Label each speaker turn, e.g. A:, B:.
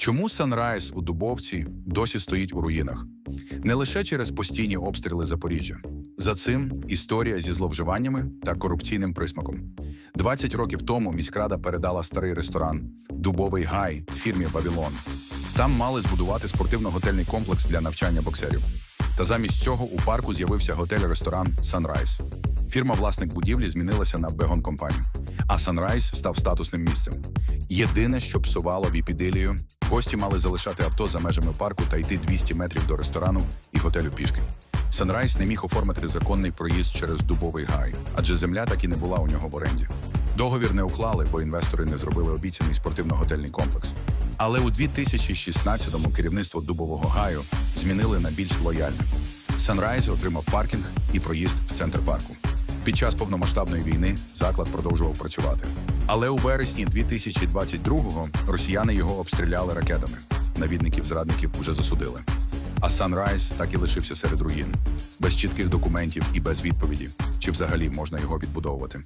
A: Чому Санрайз у Дубовці досі стоїть у руїнах? Не лише через постійні обстріли Запоріжжя. За цим історія зі зловживаннями та корупційним присмаком. 20 років тому міськрада передала старий ресторан Дубовий гай фірмі Вавілон. Там мали збудувати спортивно-готельний комплекс для навчання боксерів. Та замість цього у парку з'явився готель-ресторан Sunrise. Фірма власник будівлі змінилася на Бегон компанію, а Sunrise став статусним місцем. Єдине, що псувало віпідилію, гості мали залишати авто за межами парку та йти 200 метрів до ресторану і готелю пішки. Sunrise не міг оформити законний проїзд через дубовий гай, адже земля так і не була у нього в оренді. Договір не уклали, бо інвестори не зробили обіцяний спортивно-готельний комплекс. Але у 2016-му керівництво дубового гаю змінили на більш лояльне. Sunrise отримав паркінг і проїзд в центр парку. Під час повномасштабної війни заклад продовжував працювати. Але у вересні 2022-го росіяни його обстріляли ракетами. Навідників зрадників уже засудили. А Sunrise так і лишився серед руїн, без чітких документів і без відповіді, чи взагалі можна його відбудовувати.